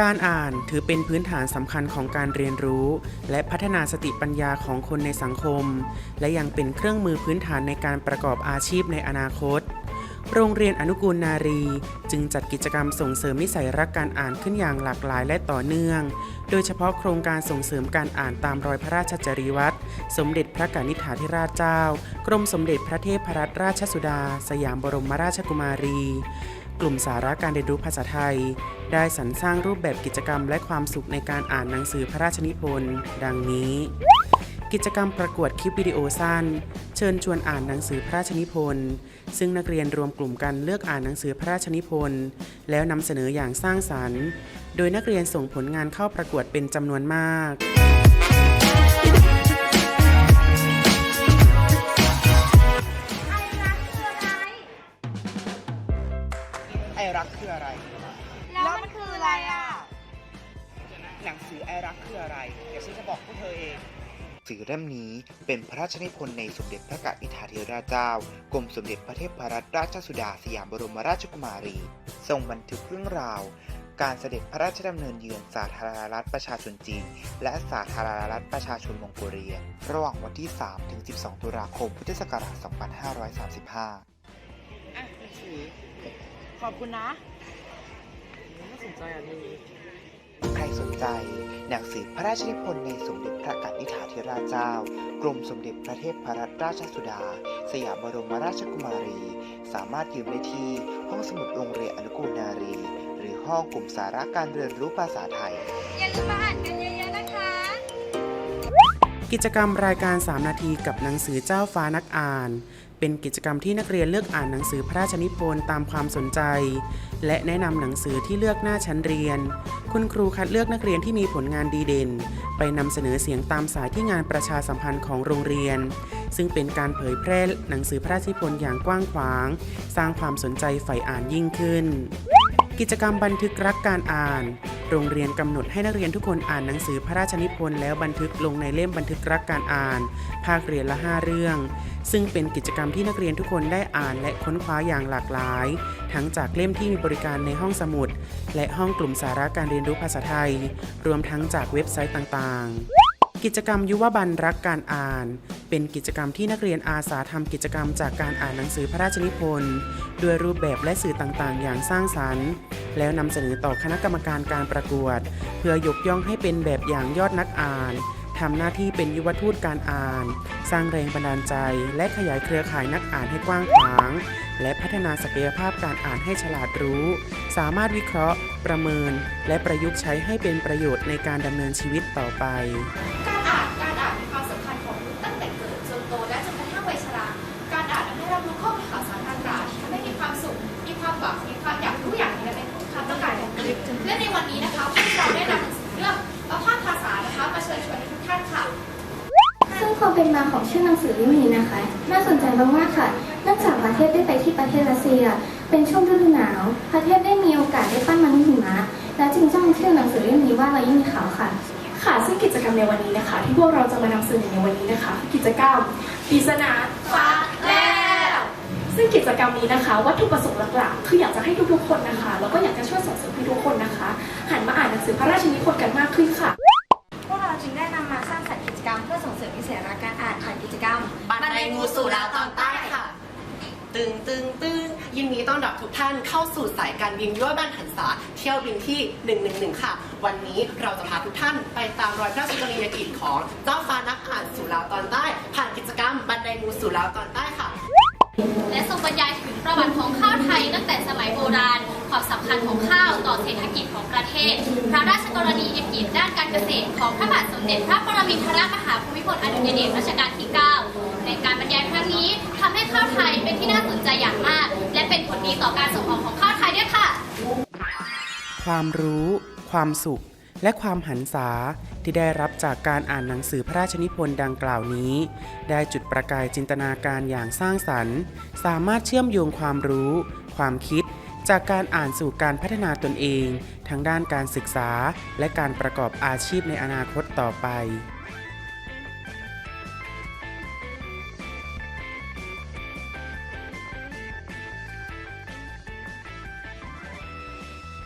การอ่านถือเป็นพื้นฐานสำคัญของการเรียนรู้ และพัฒนาสติปัญญาของคนในสังคม และยังเป็นเครื่องมือพื้นฐานในการประกอบอาชีพในอนาคต โรงเรียนอนุกูลนารี จึงจัดกิจกรรมส่งเสริมนิสัยรักการอ่านขึ้นอย่างหลากหลายและต่อเนื่อง โดยเฉพาะโครงการส่งเสริมการอ่านตามรอยพระราชจริยวัตรสมเด็จพระกนิษฐาธิราชเจ้า กรมสมเด็จพระเทพรัตนราชสุดา สยามบรมราชกุมารี กลุ่มสาระการเรียนรู้ภาษาไทย ได้สรรสร้างรูปแบบกิจกรรมและความสุขในการอ่านหนังสือพระราชนิพนธ์ ดังนี้ กิจกรรมประกวดคลิปวิดีโอสั้น เชิญชวนอ่านหนังสือพระราชนิพนธ์ ซึ่งนักเรียนรวมกลุ่มกันเลือกอ่านหนังสือพระราชนิพนธ์ แล้วนำเสนออย่างสร้างสรรค์ โดยนักเรียนส่งผลงานเข้าประกวดเป็นจำนวนมาก หนังสือไอรักคืออะไร เดี๋ยวฉันจะบอกพวกเธอเองสื่อเล่มนี้เป็นพระราชนิพนธ์ในสมเด็จพระกนิษฐาธิราชเจ้ากรมสมเด็จพระเทพรัตนราชสุดาสยามบรมราชกุมารี ทรงบันทึกเรื่องราว การเสด็จพระราชดำเนินเยือนสาธารณรัฐประชาชนจีน และสาธารณรัฐประชาชนมองโกเลีย ระหว่างวันที่ 3 ถึง 12 ตุลาคม พุทธศักราช 2535 อะหนังสือขอบคุณนะน่าสนใจอะนี่ใคร สนใจหนังสือพระราชนิพนธ์ในสมเด็จพระกนิษฐาธิราชเจ้า กรมสมเด็จพระเทพรัตนราชสุดา สยามบรมราชกุมารี สามารถยืมได้ที่ห้องสมุดโรงเรียนอนุกูลนารี หรือห้องกลุ่มสาระการเรียนรู้ภาษาไทย อย่าลืมมาอ่านกันเยอะๆนะคะ กิจกรรมรายการ 3 นาทีกับหนังสือเจ้าฟ้านักอ่าน เป็นกิจกรรมที่นักเรียนเลือกอ่านหนังสือพระราชนิพนธ์ตามความสนใจ และแนะนำหนังสือที่เลือกหน้าชั้นเรียน คุณครูคัดเลือกนักเรียนที่มีผลงานดีเด่น ไปนำเสนอเสียงตามสายที่งานประชาสัมพันธ์ของโรงเรียน ซึ่งเป็นการเผยแพร่หนังสือพระราชนิพนธ์อย่างกว้างขวาง สร้างความสนใจใฝ่อ่านยิ่งขึ้น กิจกรรมบันทึกรักการอ่าน โรงเรียนกำหนดให้นักเรียนทุกคนอ่านหนังสือพระราชนิพนธ์แล้วบันทึกลงในเล่มบันทึกรักการอ่าน ภาคเรียนละ 5 เรื่อง ซึ่งเป็นกิจกรรมที่นักเรียนทุกคนได้อ่านและค้นคว้าอย่างหลากหลาย ทั้งจากเล่มที่มีบริการในห้องสมุด และห้องกลุ่มสาระการเรียนรู้ภาษาไทย รวมทั้งจากเว็บไซต์ต่างๆ กิจกรรมยุวบันรักการอ่าน เป็นกิจกรรมที่นักเรียนอาสาทำกิจกรรมจากการอ่านหนังสือพระราชนิพนธ์ด้วยรูปแบบและสื่อต่างๆ อย่างสร้างสรรค์ แล้วนำเสนอต่อคณะกรรมการการประกวด เพื่อยกย่องให้เป็นแบบอย่างยอดนักอ่านทำหน้าที่เป็นยุวทูตการอ่าน สร้างแรงบันดาลใจ และขยายเครือข่ายนักอ่านให้กว้างขวาง และพัฒนาศักยภาพการอ่านให้ฉลาดรู้ สามารถวิเคราะห์ ประเมิน และประยุกต์ใช้ให้เป็นประโยชน์ในการดำเนินชีวิตต่อไป และในวันนี้นะคะพวกเราได้นำหนังสือเรื่องประพาสภาษานะคะมาเชิญชวนทุกท่านค่ะ ซึ่งความเป็นมาของชื่อหนังสือเล่มนี้นะคะ น่าสนใจมากๆค่ะเนื่องจากประเทศได้ไปที่ประเทศรัสเซีย เป็นช่วงฤดูหนาว ประเทศได้มีโอกาสได้ปั้นมนุษย์หิมะและจึงจ้องชื่อหนังสือเล่มนี้ว่าเรายิ่งมีขาวค่ะค่ะซึ่งกิจกรรมในวันนี้นะคะ ที่พวกเราจะมานำเสนอในวันนี้นะคะคือกิจกรรมปริศนาฟ้าแล้ว ซึ่งกิจกรรมนี้นะคะ วัตถุประสงค์หลักๆ คืออยากจะให้ทุกๆคนนะคะ แล้วก็อยากจะช่วยส่งเสริมให้ทุกคนนะคะ หันมาอ่านหนังสือพระราชนิพนธ์กันมากขึ้นค่ะ พวกเราจึงได้นำมาสร้างสรรค์กิจกรรม เพื่อส่งเสริมนิสัยรักการอ่านผ่านกิจกรรม บันไดงูสู่ลาวตอนใต้ค่ะ ตึงตึงตึงยินดีต้อนรับทุกท่านเข้าสู่สายการบินย่อยบ้านหันษาเที่ยวบินที่ 111 ค่ะ วันนี้เราจะพาทุกท่านไปตามรอยพระราชกรณียกิจของเจ้าฟ้านักอ่านสู่ลาวตอนใต้ ผ่านกิจกรรมบันไดงูสู่ลาวตอนใต้ค่ะ และทรงบรรยายถึงประวัติของข้าวไทยตั้งแต่สมัยโบราณ ความสำคัญของข้าวต่อเศรษฐกิจของประเทศ พระราชกรณียกิจด้านการเกษตรของพระบาทสมเด็จพระปรมินทรมหาภูมิพลอดุลยเดชรัชกาลที่ 9 ในการบรรยายครั้งนี้ทำให้ข้าวไทยเป็นที่น่าสนใจอย่างมาก และเป็นผลดีต่อการส่งออกของข้าวไทยด้วยค่ะ ความรู้ ความสุข และความหันษาที่ได้รับจากการอ่านหนังสือพระราชนิพนธ์ดังกล่าวนี้ ได้จุดประกายจินตนาการอย่างสร้างสรรค์ สามารถเชื่อมโยงความรู้ ความคิด จากการอ่านสู่การพัฒนาตนเอง ทั้งด้านการศึกษา และการประกอบอาชีพในอนาคตต่อไป